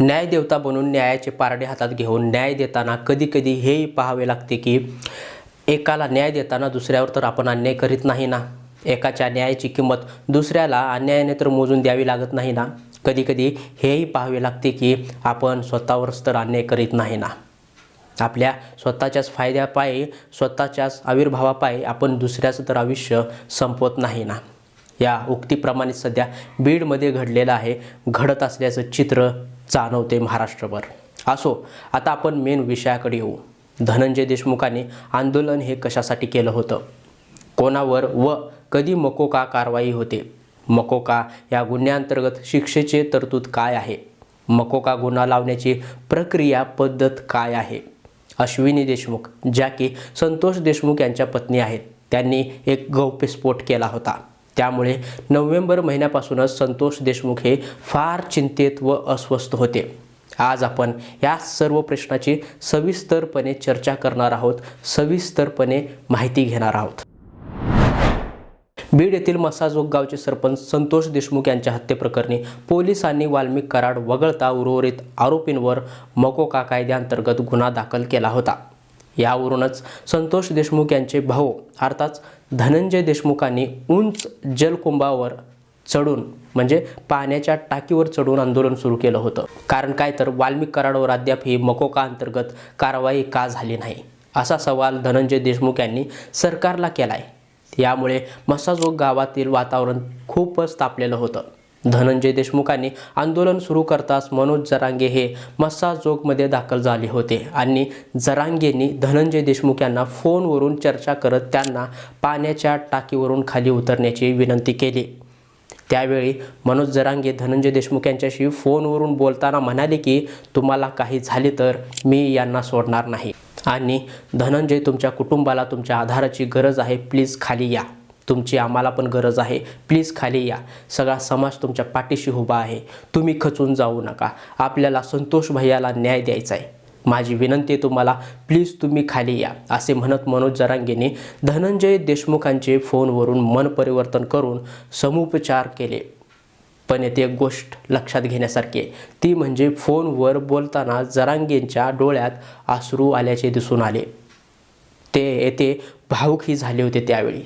न्यायदेवता बनून न्यायाचे पारडे हातात घेऊन न्याय देताना कधी कधी हेही पाहावे लागते की एकाला न्याय देताना दुसऱ्यावर तर आपण अन्याय करीत नाही ना? एकाच्या न्यायाची किंमत दुसऱ्याला अन्यायाने तर मोजून द्यावी लागत नाही ना? कधीकधी हेही पाहावे लागते की आपण स्वतःवरच तर अन्याय करीत नाही ना? आपल्या स्वतःच्याच फायद्यापायी स्वतःच्याच आविर्भावापायी आपण दुसऱ्याचं तर आयुष्य संपवत नाही ना? या उक्तीप्रमाणे सध्या बीडमध्ये घडलेलं आहे घडत असल्याचं चित्र जाणवते महाराष्ट्रभर. असो आता आपण मेन विषयाकडे येऊ. धनंजय देशमुखांनी आंदोलन हे कशासाठी केलं होतं? कोणावर व कधी मकोका कारवाई होते? मकोका या गुन्ह्याअंतर्गत शिक्षेचे तरतूद काय आहे? मकोका गुन्हा लावण्याची प्रक्रिया पद्धत काय आहे? अश्विनी देशमुख ज्या की संतोष देशमुख यांच्या पत्नी आहेत त्यांनी एक गौप्यस्फोट केला होता. त्यामुळे नोव्हेंबर महिन्यापासूनच संतोष देशमुख हे फार चिंतेत व अस्वस्थ होते. आज आपण या सर्व प्रश्नाची सविस्तरपणे चर्चा करणार आहोत सविस्तरपणे माहिती घेणार आहोत. बीड येथील मसाजोग गावचे सरपंच संतोष देशमुख यांच्या हत्येप्रकरणी पोलिसांनी वाल्मिक कराड वगळता उर्वरित आरोपींवर मकोका कायद्याअंतर्गत गुन्हा दाखल केला होता. यावरूनच संतोष देशमुख यांचे भाऊ अर्थात धनंजय देशमुखांनी उंच जलकुंभावर चढून म्हणजे पाण्याच्या टाकीवर चढून आंदोलन सुरू केलं होतं. कारण काय तर वाल्मिक कराडोवर अद्याप ही मकोका अंतर्गत कारवाई का झाली नाही? असा सवाल धनंजय देशमुख यांनी सरकारला केला आहे यामुळे मसाजोग गावातील वातावरण खूपच तापलेलं होतं. धनंजय देशमुखांनी आंदोलन सुरू करताच मनोज जरांगे हे मस्साजोगमध्ये दाखल झाले होते. आणि जरांगेंनी धनंजय देशमुख यांना फोनवरून चर्चा करत त्यांना पाण्याच्या टाकीवरून खाली उतरण्याची विनंती केली. त्यावेळी मनोज जरांगे धनंजय देशमुख यांच्याशी फोनवरून बोलताना म्हणाले की तुम्हाला काही झाले तर मी यांना सोडणार नाही. आणि धनंजय तुमच्या कुटुंबाला तुमच्या आधाराची गरज आहे. प्लीज खाली या. तुमची आम्हाला पण गरज आहे. प्लीज खाली या. सगळा समाज तुमच्या पाठीशी उभा आहे. तुम्ही खचून जाऊ नका. आपल्याला संतोष भैयाला न्याय द्यायचा आहे. माझी विनंती आहे तुम्हाला प्लीज तुम्ही खाली या असे म्हणत मनोज जरांगेने धनंजय देशमुखांचे फोनवरून मन परिवर्तन करून समुपचार केले. पण येथे एक गोष्ट लक्षात घेण्यासारखी आहे. ती म्हणजे फोनवर बोलताना जरांगेंच्या डोळ्यात आसरू आल्याचे दिसून आले. ते येथे भावुकही झाले होते त्यावेळी.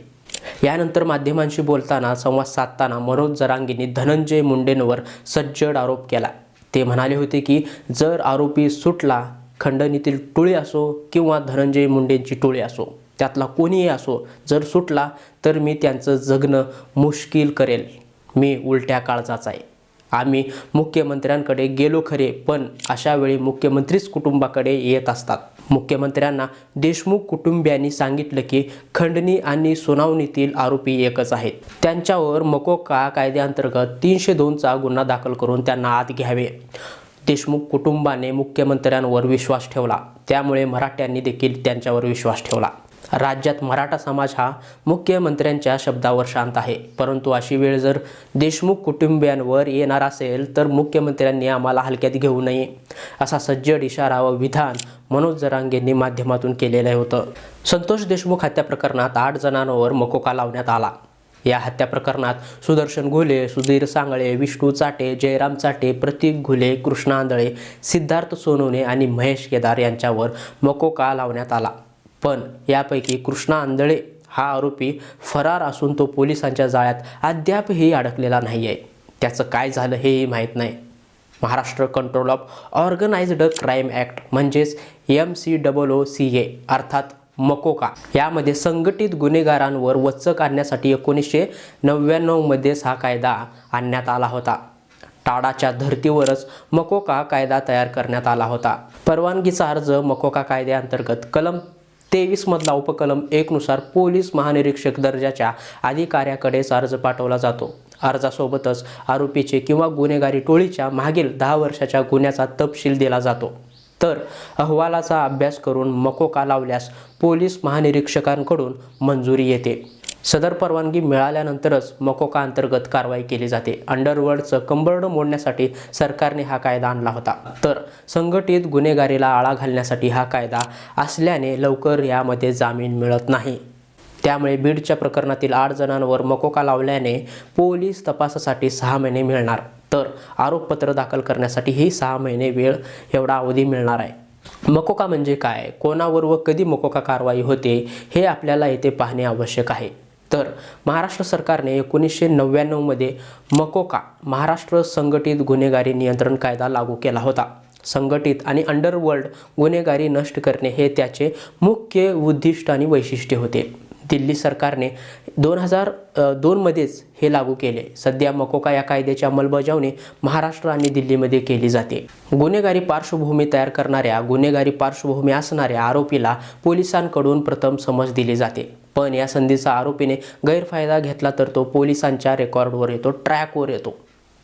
यानंतर माध्यमांशी बोलताना संवाद साधताना मनोज जरांगींनी धनंजय मुंडेंवर सज्जड आरोप केला. ते म्हणाले होते की जर आरोपी सुटला खंडणीतील टोळी असो किंवा धनंजय मुंडेंची टोळी असो त्यातला कोणीही असो जर सुटला तर मी त्यांचं जगणं मुश्किल करेल. मी उलट्या काळजाचा आहे. आम्ही मुख्यमंत्र्यांकडे गेलो खरे पण अशावेळी मुख्यमंत्रीच कुटुंबाकडे येत असतात. मुख्यमंत्र्यांना देशमुख कुटुंबियांनी सांगितलं की खंडणी आणि सुनावणीतील आरोपी एकच आहेत. त्यांच्यावर मकोका कायद्याअंतर्गत तीनशे दोनचा गुन्हा दाखल करून त्यांना आत घ्यावे. देशमुख कुटुंबाने मुख्यमंत्र्यांवर विश्वास ठेवला. त्यामुळे मराठ्यांनी देखील त्यांच्यावर विश्वास ठेवला. राज्यात मराठा समाज हा मुख्यमंत्र्यांच्या शब्दावर शांत आहे. परंतु अशी वेळ जर देशमुख कुटुंबियांवर येणार असेल तर मुख्यमंत्र्यांनी आम्हाला हलक्यात घेऊ नये असा सज्जड इशारा व विधान मनोज जरांगेंनी माध्यमातून केलेलं होतं. संतोष देशमुख हत्या प्रकरणात आठ जणांवर मकोका लावण्यात आला. या हत्या प्रकरणात सुदर्शन घुले सुधीर सांगळे विष्णू चाटे जयराम चाटे प्रतीक घुले कृष्णा आंधळे सिद्धार्थ सोनवणे आणि महेश केदार यांच्यावर मकोका लावण्यात आला. पण यापैकी कृष्णा आंधळे हा आरोपी फरार असून तो पोलिसांच्या जाळ्यात अद्यापही अडकलेला नाही आहे त्याचं काय झालं हेही माहीत नाही. Maharashtra control of organised crime act म्हणजेच M C double O C A अर्थात मकोका. यामध्ये संघटित गुन्हेगारांवर वचक आणण्यासाठी एकोणीसशे नव्याण्णवमध्येच हा कायदा आणण्यात आला होता. टाडाच्या धर्तीवरच मकोका कायदा तयार करण्यात आला होता. परवानगीचा अर्ज मकोका कायद्याअंतर्गत कलम तेवीसमधला उपकलम एकनुसार पोलीस महानिरीक्षक दर्जाच्या अधिकाऱ्याकडेच अर्ज पाठवला जातो. अर्जासोबतच आरोपीचे किंवा गुन्हेगारी टोळीच्या मागील दहा वर्षाच्या गुन्ह्याचा तपशील दिला जातो. तर अहवालाचा अभ्यास करून मकोका लावल्यास पोलीस महानिरीक्षकांकडून मंजुरी येते. सदर परवानगी मिळाल्यानंतरच मकोका अंतर्गत कारवाई केली जाते. अंडरवर्ल्डचं कंबरड मोडण्यासाठी सरकारने हा कायदा आणला होता. तर संघटित गुन्हेगारीला आळा घालण्यासाठी हा कायदा असल्याने लवकर यामध्ये जामीन मिळत नाही. त्यामुळे बीडच्या प्रकरणातील आठ जणांवर मकोका लावल्याने पोलीस तपासासाठी सहा महिने मिळणार. तर आरोपपत्र दाखल करण्यासाठी ही सहा महिने वेळ एवढा अवधी मिळणार आहे. मकोका म्हणजे काय? कोणावर व कधी मकोका कारवाई होते? हे आपल्याला येथे पाहणे आवश्यक आहे. तर महाराष्ट्र सरकारने एकोणीसशे नव्याण्णवमध्ये मकोका महाराष्ट्र संघटित गुन्हेगारी नियंत्रण कायदा लागू केला होता. संघटित आणि अंडरवर्ल्ड गुन्हेगारी नष्ट करणे हे त्याचे मुख्य उद्दिष्ट आणि वैशिष्ट्य होते. दिल्ली सरकारने दोन हजार दोनमध्येच हे लागू केले. सध्या मकोका या कायद्याची अंमलबजावणी महाराष्ट्र आणि दिल्लीमध्ये केली जाते. गुन्हेगारी पार्श्वभूमी तयार करणाऱ्या गुन्हेगारी पार्श्वभूमी असणाऱ्या आरोपीला पोलिसांकडून प्रथम समज दिली जाते. पण या संधीचा आरोपीने गैरफायदा घेतला तर तो पोलिसांच्या रेकॉर्डवर येतो ट्रॅकवर येतो.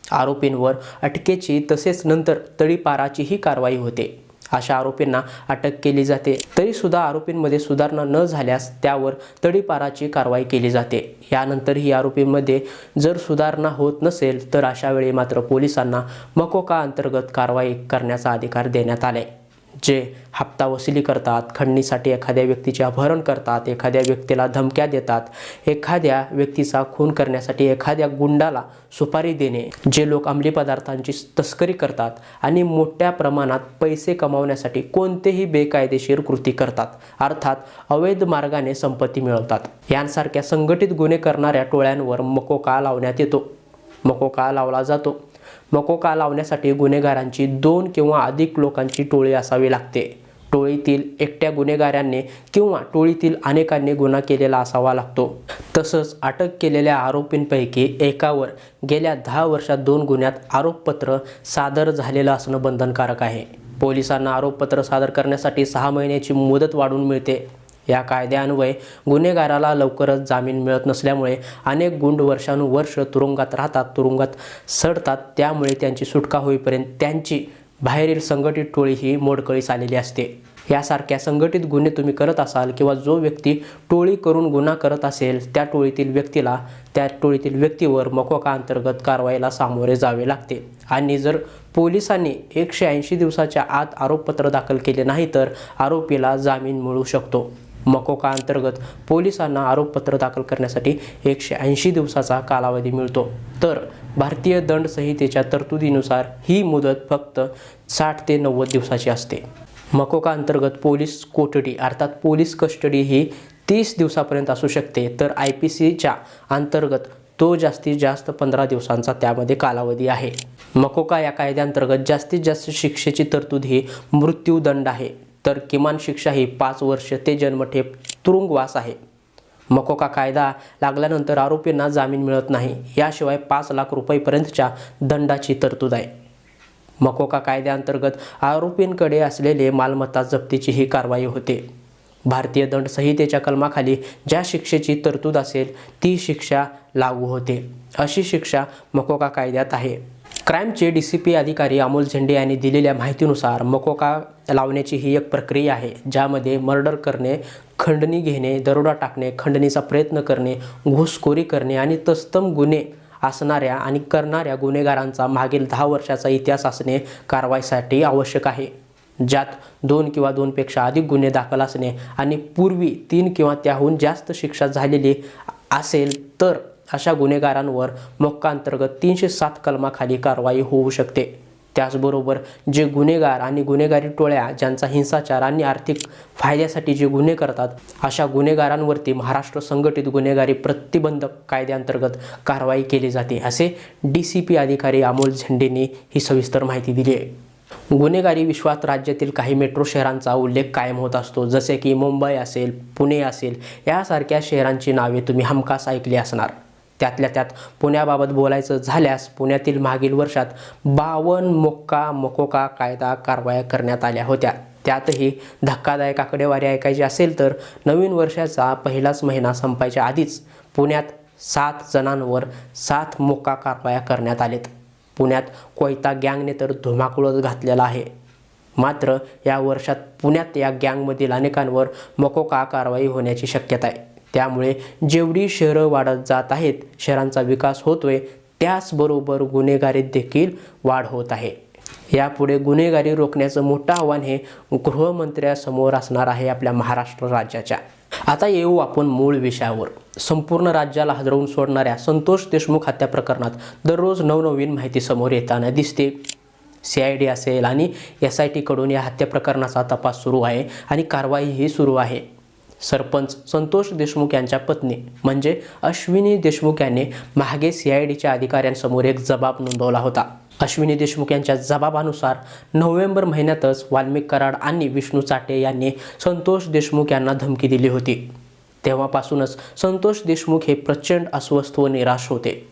आरोपींवर अटकेची तसेच नंतर तळीपाराचीही कारवाई होते. अशा आरोपींना अटक केली जाते. तरीसुद्धा आरोपींमध्ये सुधारणा न झाल्यास त्यावर तडीपाराची कारवाई केली जाते. यानंतरही आरोपींमध्ये जर सुधारणा होत नसेल तर अशावेळी मात्र पोलिसांना मकोका अंतर्गत कारवाई करण्याचा अधिकार देण्यात आले जे हप्ता वसुली करतात खंडणीसाठी एखाद्या व्यक्तीचे अपहरण करतात एखाद्या व्यक्तीला धमक्या देतात एखाद्या व्यक्तीचा खून करण्यासाठी एखाद्या गुंडाला सुपारी देणे जे लोक अंमली पदार्थांची तस्करी करतात आणि मोठ्या प्रमाणात पैसे कमावण्यासाठी कोणतेही बेकायदेशीर कृती करतात अर्थात अवैध मार्गाने संपत्ती मिळवतात. यांसारख्या संघटित गुन्हे करणाऱ्या टोळ्यांवर मकोका लावण्यात येतो. मकोका लावला जातो. मकोका लावण्यासाठी गुन्हेगारांची दोन किंवा अधिक लोकांची टोळी असावी लागते. टोळीतील एकट्या गुन्हेगारांनी किंवा टोळीतील अनेकांनी गुन्हा केलेला असावा लागतो. तसंच अटक केलेल्या आरोपींपैकी एकावर गेल्या दहा वर्षात दोन गुन्ह्यात आरोपपत्र सादर झालेलं असणं बंधनकारक आहे. पोलिसांना आरोपपत्र सादर करण्यासाठी सहा महिन्याची मुदत वाढून मिळते. या कायद्यान्वये गुन्हेगाराला लवकरच जामीन मिळत नसल्यामुळे अनेक गुंड वर्षानुवर्ष तुरुंगात राहतात तुरुंगात सडतात. त्यामुळे त्यांची सुटका होईपर्यंत त्यांची बाहेरील संघटित टोळी ही मोडकळीस आलेली असते. यासारख्या संघटित गुन्हे तुम्ही करत असाल किंवा जो व्यक्ती टोळी करून गुन्हा करत असेल त्या टोळीतील व्यक्तीला त्या टोळीतील व्यक्तीवर मकोका अंतर्गत कारवाईला सामोरे जावे लागते. आणि जर पोलिसांनी एकशे ऐंशी दिवसाच्या आत आरोपपत्र दाखल केले नाही तर आरोपीला जामीन मिळू शकतो. मकोका अंतर्गत पोलिसांना आरोपपत्र दाखल करण्यासाठी एकशे ऐंशी दिवसाचा कालावधी मिळतो. तर भारतीय दंड संहितेच्या तरतुदीनुसार ही मुदत फक्त साठ ते नव्वद दिवसाची असते. मकोका अंतर्गत पोलीस कोठडी अर्थात पोलीस कस्टडी ही तीस दिवसापर्यंत असू शकते. तर आय पी सीच्या अंतर्गत तो जास्तीत जास्त पंधरा दिवसांचा त्यामध्ये कालावधी आहे. मकोका या कायद्याअंतर्गत जास्तीत जास्त शिक्षेची तरतूद ही मृत्यूदंड आहे. तर किमान शिक्षा ही पाच वर्ष ते जन्मठेप तुरुंगवास आहे. मकोका कायदा लागल्यानंतर आरोपींना जामीन मिळत नाही. याशिवाय पाच लाख रुपयेपर्यंतच्या दंडाची तरतूद आहे. मकोका कायद्याअंतर्गत आरोपींकडे असलेले मालमत्ता जप्तीची ही कारवाई होते. भारतीय दंड संहितेच्या कलमाखाली ज्या शिक्षेची तरतूद असेल ती शिक्षा लागू होते. अशी शिक्षा मकोका कायद्यात आहे. क्राईमचे डी सी पी अधिकारी अमोल झेंडे यांनी दिलेल्या माहितीनुसार मकोका लावण्याची ही एक प्रक्रिया आहे ज्यामध्ये मर्डर करणे खंडणी घेणे दरोडा टाकणे खंडणीचा प्रयत्न करणे घुसखोरी करणे आणि तस्तम गुन्हे असणाऱ्या आणि करणाऱ्या गुन्हेगारांचा मागील दहा वर्षाचा इतिहास असणे कारवाईसाठी आवश्यक आहे. ज्यात दोन किंवा दोनपेक्षा अधिक गुन्हे दाखल असणे आणि पूर्वी तीन किंवा त्याहून जास्त शिक्षा झालेली असेल तर अशा गुन्हेगारांवर मोक्का अंतर्गत तीनशे सात कलमाखाली कारवाई होऊ शकते. त्याचबरोबर जे गुन्हेगार आणि गुन्हेगारी टोळ्या ज्यांचा हिंसाचार आणि आर्थिक फायद्यासाठी जे गुन्हे करतात अशा गुन्हेगारांवरती महाराष्ट्र संघटित गुन्हेगारी प्रतिबंधक कायद्याअंतर्गत कारवाई केली जाते असे डी सी पी अधिकारी अमोल झेंडेंनी ही सविस्तर माहिती दिली आहे. गुन्हेगारी विश्वात राज्यातील काही मेट्रो शहरांचा उल्लेख कायम होत असतो जसे की मुंबई असेल पुणे असेल यासारख्या शहरांची नावे तुम्ही हमखास ऐकली असणार. त्यातल्या त्यात पुण्याबाबत बोलायचं झाल्यास पुण्यातील मागील वर्षात बावन मोक्का मकोका कायदा कारवाया करण्यात आल्या होत्या. त्यातही धक्कादायक आकडेवारी ऐकायची असेल तर नवीन वर्षाचा पहिलाच महिना संपायच्या आधीच पुण्यात सात जणांवर सात मोक्का कारवाया करण्यात आलेत. पुण्यात कोयता गँगने तर धुमाकूळच घातलेला आहे. मात्र या वर्षात पुण्यात या गँगमधील अनेकांवर मकोका कारवाई होण्याची शक्यता आहे. त्यामुळे जेवढी शहरं वाढत जात आहेत शहरांचा विकास होतोय त्याचबरोबर गुन्हेगारीत देखील वाढ होत आहे. यापुढे गुन्हेगारी रोखण्याचं मोठं आव्हान हे गृहमंत्र्यासमोर असणार आहे आपल्या महाराष्ट्र राज्याच्या. आता येऊ आपण मूळ विषयावर. संपूर्ण राज्याला हादरवून सोडणाऱ्या संतोष देशमुख हत्या प्रकरणात दररोज नवनवीन माहिती समोर येताना दिसते. सी आय डी असेल आणि एस आय टीकडून या हत्या प्रकरणाचा तपास सुरू आहे आणि कारवाईही सुरू आहे. सरपंच संतोष देशमुख यांच्या पत्नी म्हणजे अश्विनी देशमुख यांनी मागे सी आय डीच्या अधिकाऱ्यांसमोर एक जबाब नोंदवला होता. अश्विनी देशमुख यांच्या जबाबानुसार नोव्हेंबर महिन्यातच वाल्मिक कराड आणि विष्णू चाटे यांनी संतोष देशमुख यांना धमकी दिली होती. तेव्हापासूनच संतोष देशमुख हे प्रचंड अस्वस्थ व निराश होते.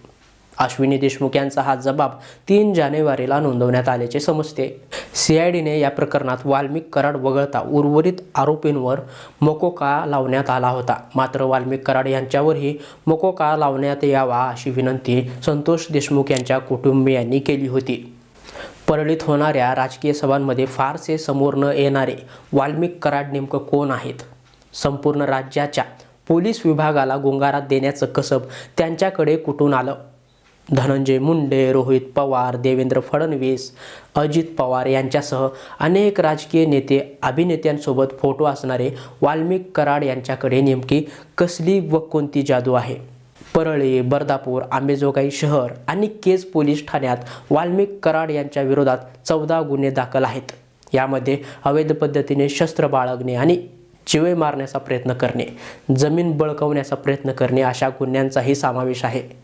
अश्विनी देशमुख यांचा हा जबाब तीन जानेवारीला नोंदवण्यात आल्याचे समजते. सी आय डीने या प्रकरणात वाल्मिक कराड वगळता उर्वरित आरोपींवर मकोका लावण्यात आला होता. मात्र वाल्मिक कराड यांच्यावरही मकोका लावण्यात यावा अशी विनंती संतोष देशमुख यांच्या कुटुंबियांनी केली होती. परळीत होणाऱ्या राजकीय सभांमध्ये फारसे समोर न येणारे वाल्मिक कराड नेमकं कोण आहेत? संपूर्ण राज्याच्या पोलीस विभागाला गुंगारात देण्याचं कसब त्यांच्याकडे कुठून आलं? धनंजय मुंडे रोहित पवार देवेंद्र फडणवीस अजित पवार यांच्यासह अनेक राजकीय नेते अभिनेत्यांसोबत फोटो असणारे वाल्मिक कराड यांच्याकडे नेमकी कसली व कोणती जादू आहे? परळी बर्दापूर आंबेजोगाई शहर आणि केज पोलीस ठाण्यात वाल्मिक कराड यांच्या विरोधात चौदा गुन्हे दाखल आहेत. यामध्ये अवैध पद्धतीने शस्त्र बाळगणे आणि जिवे मारण्याचा प्रयत्न करणे जमीन बळकवण्याचा प्रयत्न करणे अशा गुन्ह्यांचाही समावेश आहे.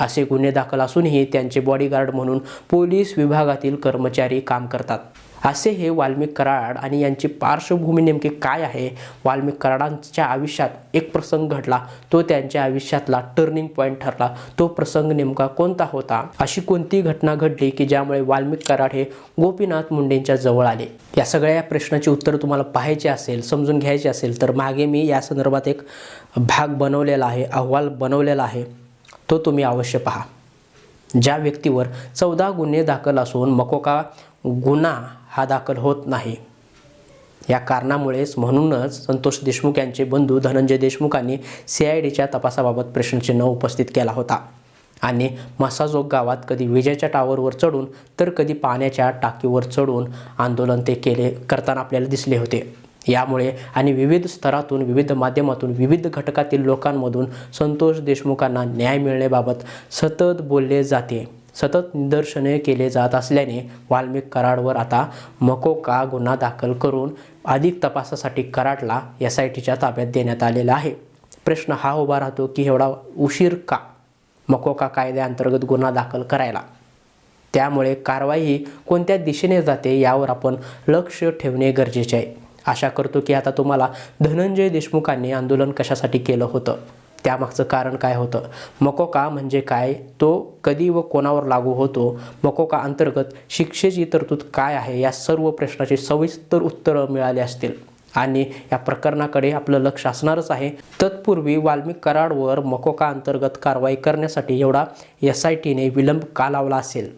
असे गुन्हे दाखल असूनही त्यांचे बॉडीगार्ड म्हणून पोलीस विभागातील कर्मचारी काम करतात. असे हे वाल्मिक कराड आणि यांची पार्श्वभूमी नेमकी काय आहे? वाल्मिक कराडांच्या आयुष्यात एक प्रसंग घडला. तो त्यांच्या आयुष्यातला टर्निंग पॉईंट ठरला. तो प्रसंग नेमका कोणता होता? अशी कोणती घटना घडली की ज्यामुळे वाल्मिक कराड हे गोपीनाथ मुंडेंच्या जवळ आले? या सगळ्या या उत्तर तुम्हाला पाहायचे असेल समजून घ्यायचे असेल तर मागे मी या संदर्भात एक भाग बनवलेला आहे अहवाल बनवलेला आहे. तो तुम्ही अवश्य पहा. ज्या व्यक्तीवर चौदा गुन्हे दाखल असून मकोका गुन्हा हा दाखल होत नाही. या कारणामुळेच म्हणूनच संतोष देशमुख यांचे बंधू धनंजय देशमुखांनी सी आय डीच्या तपासाबाबत प्रश्नचिन्ह उपस्थित केला होता. आणि मसाजोग गावात कधी विजेच्या टावरवर चढून तर कधी पाण्याच्या टाकीवर चढून आंदोलन ते केले करताना आपल्याला दिसले होते. यामुळे आणि विविध स्तरातून विविध माध्यमातून विविध घटकातील लोकांमधून संतोष देशमुखांना न्याय मिळण्याबाबत सतत बोलले जाते. सतत निदर्शने केले जात असल्याने वाल्मिक कराडवर आता मकोका गुन्हा दाखल करून अधिक तपासासाठी कराडला एस आय टीच्या ताब्यात देण्यात आलेला आहे. प्रश्न हा उभा राहतो की एवढा उशीर का? मकोका कायद्याअंतर्गत गुन्हा दाखल करायला? त्यामुळे कारवाई ही कोणत्या दिशेने जाते यावर आपण लक्ष ठेवणे गरजेचे आहे. आशा करतो की आता तुम्हाला धनंजय देशमुखांनी आंदोलन कशासाठी केलं होतं? त्यामागचं कारण काय होतं? मकोका म्हणजे काय? तो कधी व कोणावर लागू होतो? मकोका अंतर्गत शिक्षेची तरतूद काय आहे? या सर्व प्रश्नाची सविस्तर उत्तरं मिळाली असतील. आणि या प्रकरणाकडे आपलं लक्ष असणारच आहे. तत्पूर्वी वाल्मिक कराडवर मकोका अंतर्गत कारवाई करण्यासाठी एवढा एस आय टीने विलंब का लावला असेल?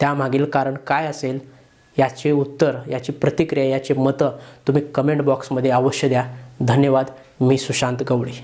त्यामागील कारण काय असेल? याचे उत्तर याची प्रतिक्रिया याचे मतं तुम्ही कमेंट बॉक्समध्ये अवश्य द्या. धन्यवाद. मी सुशांत गवळी.